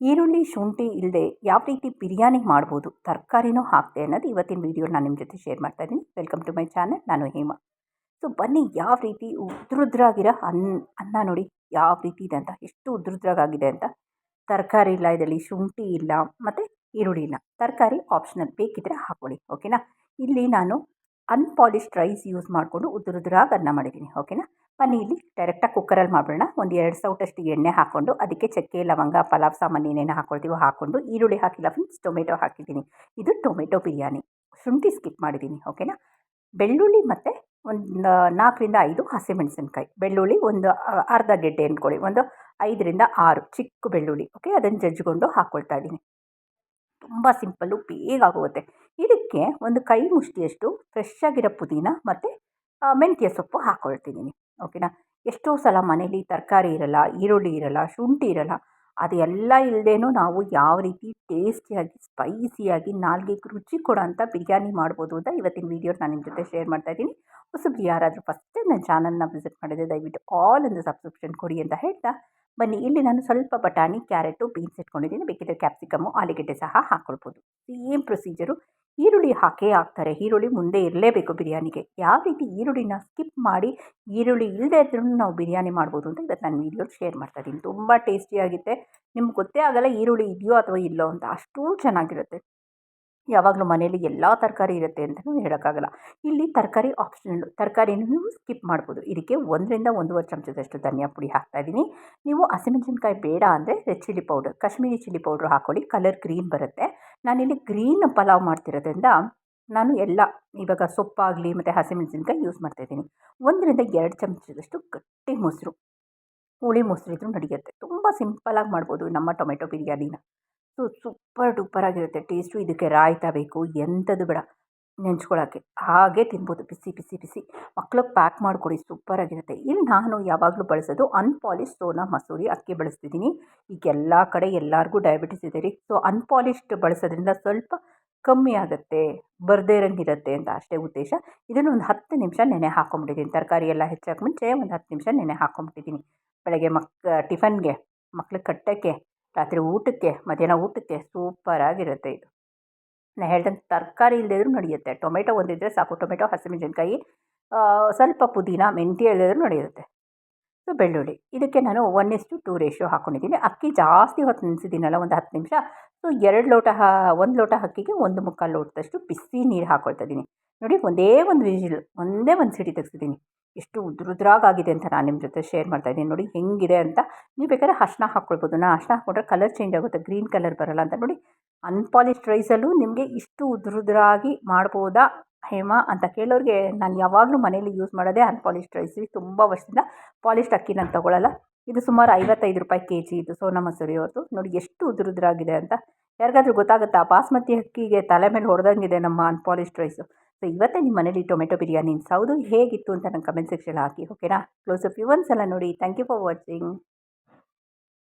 ಈರುಳ್ಳಿ, ಶುಂಠಿ ಇಲ್ಲದೆ ಯಾವ ರೀತಿ ಬಿರಿಯಾನಿ ಮಾಡ್ಬೋದು, ತರಕಾರಿನೂ ಹಾಕ್ತೆ ಅನ್ನೋದು ಇವತ್ತಿನ ವೀಡಿಯೋ ನಾನು ನಿಮ್ಮ ಜೊತೆ ಶೇರ್ ಮಾಡ್ತಾ ಇದ್ದೀನಿ. ವೆಲ್ಕಮ್ ಟು ಮೈ ಚಾನಲ್ ನಾನು ಹೇಮ. ಸೊ ಬನ್ನಿ ಯಾವ ರೀತಿ ಉದ್ರುದ್ರಾಗಿರೋ ಅನ್ನ ಅನ್ನ ನೋಡಿ ಯಾವ ರೀತಿ ಇದೆ ಅಂತ, ಎಷ್ಟು ಉದ್ರುದ್ರಾಗಿದೆ ಅಂತ. ತರಕಾರಿ ಇಲ್ಲ, ಇದರಲ್ಲಿ ಶುಂಠಿ ಇಲ್ಲ, ಮತ್ತು ಈರುಳ್ಳಿ ಇಲ್ಲ. ತರಕಾರಿ ಆಪ್ಷನಲ್ ಬೇಕಿದ್ದರೆ ಹಾಕ್ಕೊಳ್ಳಿ ಓಕೆನಾ ಇಲ್ಲಿ ನಾನು ಅನ್ಪಾಲಿಶ್ಡ್ ರೈಸ್ ಯೂಸ್ ಮಾಡಿಕೊಂಡು ಉದ್ರುದ್ರಾಗಿ ಅನ್ನ ಮಾಡಿದ್ದೀನಿ ಓಕೆನಾ ಬನ್ನಿ ಡೈರೆಕ್ಟಾಗಿ ಕುಕ್ಕರಲ್ಲಿ ಮಾಡೋಣ ಒಂದು ಎರಡು ಸೌಟಷ್ಟು ಎಣ್ಣೆ ಹಾಕ್ಕೊಂಡು ಅದಕ್ಕೆ ಚಕ್ಕೆ, ಲವಂಗ, ಪಲಾವ್, ಸಾಮಾನು ಏನೇನು ಹಾಕ್ಕೊಳ್ತೀವೋ ಹಾಕ್ಕೊಂಡು ಈರುಳ್ಳಿ ಹಾಕಿಲ್ಲ ಫ್ರೆಂಡ್ಸ್ ಟೊಮೆಟೊ ಹಾಕಿದ್ದೀನಿ. ಇದು ಟೊಮೆಟೊ ಬಿರಿಯಾನಿ. ಶುಂಠಿ ಸ್ಕಿಪ್ ಮಾಡಿದ್ದೀನಿ ಓಕೆನಾ ಬೆಳ್ಳುಳ್ಳಿ ಮತ್ತು ಒಂದು ನಾಲ್ಕರಿಂದ ಐದು ಹಸಿಮೆಣಸಿನ್ಕಾಯಿ. ಬೆಳ್ಳುಳ್ಳಿ ಒಂದು ಅರ್ಧ ಗೆಡ್ಡೆ ಅಂದ್ಕೊಳ್ಳಿ ಒಂದು ಐದರಿಂದ ಆರು ಚಿಕ್ಕ ಬೆಳ್ಳುಳ್ಳಿ ಓಕೆ ಅದನ್ನು ಜಜ್ಜಿಕೊಂಡು ಹಾಕ್ಕೊಳ್ತಾ ಇದ್ದೀನಿ. ತುಂಬ ಸಿಂಪಲ್ಲು ಬೇಗ ಆಗೋಗುತ್ತೆ. ಇದಕ್ಕೆ ಒಂದು ಕೈ ಮುಷ್ಟಿಯಷ್ಟು ಫ್ರೆಶ್ ಆಗಿರೋ ಪುದೀನ ಮತ್ತು ಮೆಂತ್ಯ ಸೊಪ್ಪು ಹಾಕ್ಕೊಳ್ತಿದ್ದೀನಿ ಓಕೆನಾ ಎಷ್ಟೋ ಸಲ ಮನೇಲಿ ತರಕಾರಿ ಇರಲ್ಲ, ಈರುಳ್ಳಿ ಇರಲ್ಲ, ಶುಂಠಿ ಇರೋಲ್ಲ, ಅದೆಲ್ಲ ಇಲ್ಲದೇನೂ ನಾವು ಯಾವ ರೀತಿ ಟೇಸ್ಟಿಯಾಗಿ ಸ್ಪೈಸಿಯಾಗಿ ನಾಲ್ಗೆ ರುಚಿ ಕೊಡೋಂಥ ಬಿರಿಯಾನಿ ಮಾಡ್ಬೋದು ಅಂತ ಇವತ್ತಿನ ವೀಡಿಯೋ ನಾನು ನಿಮ್ಮ ಜೊತೆ ಶೇರ್ ಮಾಡ್ತಾ ಇದ್ದೀನಿ. ಹೊಸಬ್ರು ಯಾರಾದರೂ ಫಸ್ಟೇ ನನ್ನ ಚಾನಲ್ನ ವಿಸಿಟ್ ಮಾಡಿದರೆ ದಯವಿಟ್ಟು ಆಲ್ ಒಂದು ಸಬ್ಸ್ಕ್ರಿಪ್ಷನ್ ಕೊಡಿ ಅಂತ ಹೇಳ್ತಾ, ಬನ್ನಿ, ಇಲ್ಲಿ ನಾನು ಸ್ವಲ್ಪ ಬಟಾಣಿ, ಕ್ಯಾರೆಟು ಬೀನ್ಸ್ ಇಟ್ಕೊಂಡಿದ್ದೀನಿ. ಬೇಕಿದ್ರೆ ಕ್ಯಾಪ್ಸಿಕಮ್ಮು ಆಲೂಗೆಡ್ಡೆ ಸಹ ಹಾಕ್ಕೊಳ್ಬೋದು ಸೇಮ್ ಪ್ರೊಸೀಜರು ಈರುಳ್ಳಿ ಹಾಕೇ ಹಾಕ್ತಾರೆ. ಈರುಳ್ಳಿ ಮುಂದೆ ಇರಲೇಬೇಕು ಬಿರಿಯಾನಿಗೆ. ಯಾವ ರೀತಿ ಈರುಳ್ಳಿನ ಸ್ಕಿಪ್ ಮಾಡಿ ಈರುಳ್ಳಿ ಇಲ್ಲದೆ ಇದ್ರೂ ನಾವು ಬಿರಿಯಾನಿ ಮಾಡ್ಬೋದು ಅಂತ ಇವತ್ತು ನಾನು ವೀಡಿಯೋ ಶೇರ್ ಮಾಡ್ತಾ ಇದ್ದೀನಿ. ತುಂಬ ಟೇಸ್ಟಿಯಾಗಿರುತ್ತೆ ನಿಮ್ಗೆ ಗೊತ್ತೇ ಆಗಲ್ಲ ಈರುಳ್ಳಿ ಇದೆಯೋ ಅಥವಾ ಇಲ್ಲೋ ಅಂತ. ಅಷ್ಟು ಚೆನ್ನಾಗಿರುತ್ತೆ. ಯಾವಾಗಲೂ ಮನೇಲಿ ಎಲ್ಲ ತರಕಾರಿ ಇರುತ್ತೆ ಅಂತಲೂ ಹೇಳೋಕ್ಕಾಗಲ್ಲ. ಇಲ್ಲಿ ತರಕಾರಿ ಆಪ್ಷನಲ್ಲು ತರಕಾರಿನೂ ಸ್ಕಿಪ್ ಮಾಡ್ಬೋದು. ಇದಕ್ಕೆ ಒಂದರಿಂದ ಒಂದೂವರೆ ಚಮಚದಷ್ಟು ಧನಿಯಾ ಪುಡಿ ಹಾಕ್ತಾಯಿದ್ದೀನಿ ನೀವು ಹಸಿಮೆಣಸಿನ್ಕಾಯಿ ಬೇಡ ಅಂದರೆ red chilli powder Kashmiri chilli powder ಹಾಕ್ಕೊಳ್ಳಿ ಕಲರ್ ಗ್ರೀನ್ ಬರುತ್ತೆ. ನಾನಿಲ್ಲಿ ಗ್ರೀನ್ ಪಲಾವ್ ಮಾಡ್ತಿರೋದ್ರಿಂದ ನಾನು ಎಲ್ಲ, ಇವಾಗ ಸೊಪ್ಪಾಗಲಿ ಮತ್ತು ಹಸಿಮೆಣಸಿನ್ಕಾಯಿ ಯೂಸ್ ಮಾಡ್ತಾಯಿದ್ದೀನಿ ಒಂದರಿಂದ ಎರಡು ಚಮಚದಷ್ಟು ಗಟ್ಟಿ ಮೊಸರು. ಹುಳಿ ಮೊಸರು ಇದ್ರೂ ನಡೆಯುತ್ತೆ. ತುಂಬ ಸಿಂಪಲಾಗಿ ಮಾಡ್ಬೋದು ನಮ್ಮ ಟೊಮೆಟೊ ಬಿರಿಯಾನಿನ. ಸೊ ಸೂಪರ್ ಡೂಪರಾಗಿರುತ್ತೆ ಟೇಸ್ಟು ಇದಕ್ಕೆ ರಾಯ್ತಾ ಬೇಕು ಎಂಥದ್ದು ಬೇಡ ನೆಂಚ್ಕೊಳ್ಳೋಕ್ಕೆ ಹಾಗೆ ತಿನ್ಬೋದು. ಬಿಸಿ ಬಿಸಿ ಬಿಸಿ. ಮಕ್ಳಿಗೆ ಪ್ಯಾಕ್ ಮಾಡಿಕೊಡಿ. ಸೂಪರಾಗಿರುತ್ತೆ ಇಲ್ಲಿ ನಾನು ಯಾವಾಗಲೂ ಬಳಸೋದು ಅನ್ಪಾಲಿಶ್ ಸೋನಾ ಮಸೂರಿ ಅಕ್ಕಿ ಬಳಸ್ತಿದ್ದೀನಿ. ಈಗ ಎಲ್ಲ ಕಡೆ ಎಲ್ಲರಿಗೂ ಡಯಾಬಿಟಿಸ್ ಇದೆ ರೀ. ಸೊ ಅನ್ಪಾಲಿಶ್ಡ್ ಬಳಸೋದ್ರಿಂದ ಸ್ವಲ್ಪ ಕಮ್ಮಿ ಆಗುತ್ತೆ, ಬರದೇ ಇರಂಗಿರುತ್ತೆ ಅಂತ ಅಷ್ಟೇ ಉದ್ದೇಶ. ಇದನ್ನು ಒಂದು ಹತ್ತು ನಿಮಿಷ ನೆನೆ ಹಾಕೊಂಡ್ಬಿಟ್ಟಿದ್ದೀನಿ ತರಕಾರಿ ಎಲ್ಲ ಹೆಚ್ಚಾಕ ಮುಂಚೆ ಒಂದು ಹತ್ತು ನಿಮಿಷ ನೆನೆ ಹಾಕೊಂಬಿಟ್ಟಿದ್ದೀನಿ. ಬೆಳಗ್ಗೆ ಮಕ್, ಟಿಫನ್ಗೆ, ಮಕ್ಳಿಗೆ ಕಟ್ಟೋಕ್ಕೆ ರಾತ್ರಿ ಊಟಕ್ಕೆ, ಮಧ್ಯಾಹ್ನ ಊಟಕ್ಕೆ ಸೂಪರಾಗಿರುತ್ತೆ ಇದು. ನಾನು ಹೇಳ್ದಂಗೆ ತರಕಾರಿ ಇಲ್ಲದಿದ್ರೂ ನಡೆಯುತ್ತೆ. ಟೊಮೆಟೊ ಒಂದಿದ್ದರೆ ಸಾಕು. ಟೊಮೆಟೊ, ಹಸಿಮೆಣಸಿನ್ಕಾಯಿ ಸ್ವಲ್ಪ ಪುದೀನ, ಮೆಂತ್ಯ ಇಲ್ಲದಿದ್ರೂ ನಡೆಯುತ್ತೆ. ಸೊ, ಬೆಳ್ಳುಳ್ಳಿ. ಇದಕ್ಕೆ ನಾನು ಒನ್ ಇಸ್ಟು ಟೂ ರೇಷಿಯೋ ಹಾಕ್ಕೊಂಡಿದ್ದೀನಿ ಅಕ್ಕಿ ಜಾಸ್ತಿ ಹೊತ್ತು ನೆನೆಸಿದ್ದೀನಲ್ಲ, ಒಂದು ಹತ್ತು ನಿಮಿಷ. ಸೊ, ಎರಡು ಲೋಟ ಒಂದು ಲೋಟ ಅಕ್ಕಿಗೆ ಒಂದು ಮುಕ್ಕಾಲು ಲೋಟದಷ್ಟು ಬಿಸಿ ನೀರು ಹಾಕೊಳ್ತಾ ಇದ್ದೀನಿ. ನೋಡಿ, ಒಂದೇ ಒಂದು ವಿಜಿಲ್, ಒಂದೇ ಒಂದು ಸಿಟಿ ತೆಗ್ಸಿದ್ದೀನಿ. ಎಷ್ಟು ಉದ್ರುದ್ರಾಗಾಗಿದೆ ಅಂತ ನಾನು ನಿಮ್ಮ ಜೊತೆ ಶೇರ್ ಮಾಡ್ತಾ ಇದ್ದೀನಿ. ನೋಡಿ ಹೆಂಗಿದೆ ಅಂತ ನೀವು ಬೇಕಾದ್ರೆ ಅರ್ಶಿನ ಹಾಕ್ಕೊಳ್ಬೋದು ನಾನು ಅರ್ಶಿನ ಹಾಕ್ಕೊಂಡ್ರೆ ಕಲರ್ ಚೇಂಜ್ ಆಗುತ್ತೆ. ಗ್ರೀನ್ ಕಲರ್ ಬರೋಲ್ಲ ಅಂತ ನೋಡಿ ಅನ್ಪಾಲಿಶ್ಡ್ ರೈಸಲ್ಲೂ ನಿಮಗೆ ಇಷ್ಟು ಉದ್ರುದ್ರಾಗಿ ಮಾಡ್ಬೋದಾ ಹೇಮ ಅಂತ ಕೇಳೋರಿಗೆ ನಾನು ಯಾವಾಗಲೂ ಮನೇಲಿ ಯೂಸ್ ಮಾಡೋದೇ ಅನ್ಪಾಲಿಶ್ಡ್ ರೈಸ್ ತುಂಬ ವರ್ಷದಿಂದ ಪಾಲಿಶ್ಡ್ ಅಕ್ಕಿ ನಾನು ತೊಗೊಳ್ಳಲ್ಲ ಇದು ಸುಮಾರು ಐವತ್ತೈದು ರೂಪಾಯಿ ಕೆ ಜಿ ಇದು ಸೋನಾ ಮಸೂರಿ ಅವ್ರದ್ದು ನೋಡಿ ಎಷ್ಟು ಉದುರುದ್ರಾಗಿದೆ ಅಂತ ಯಾರಿಗಾದ್ರೂ ಗೊತ್ತಾಗುತ್ತಾ? ಬಾಸ್ಮತಿ ಅಕ್ಕಿಗೆ ತಲೆ ಮೇಲೆ ಹೊಡೆದಂಗಿದೆ ನಮ್ಮ ಅನ್ಪಾಲಿಶ್ಡ್ ರೈಸು ಸೊ ಇವತ್ತೇ ನಿಮ್ಮ ಮನೇಲಿ ಟೊಮೆಟೊ ಬಿರಿಯಾನಿ. ಸೌದು ಹೇಗಿತ್ತು ಅಂತ ನನ್ನ ಕಮೆಂಟ್ ಸೆಕ್ಷನ್ ಹಾಕಿ ಓಕೆನಾ ಕ್ಲೋಸ್ ಅಪ್ ಒಂದು ಸಲ ನೋಡಿ. Thank you for watching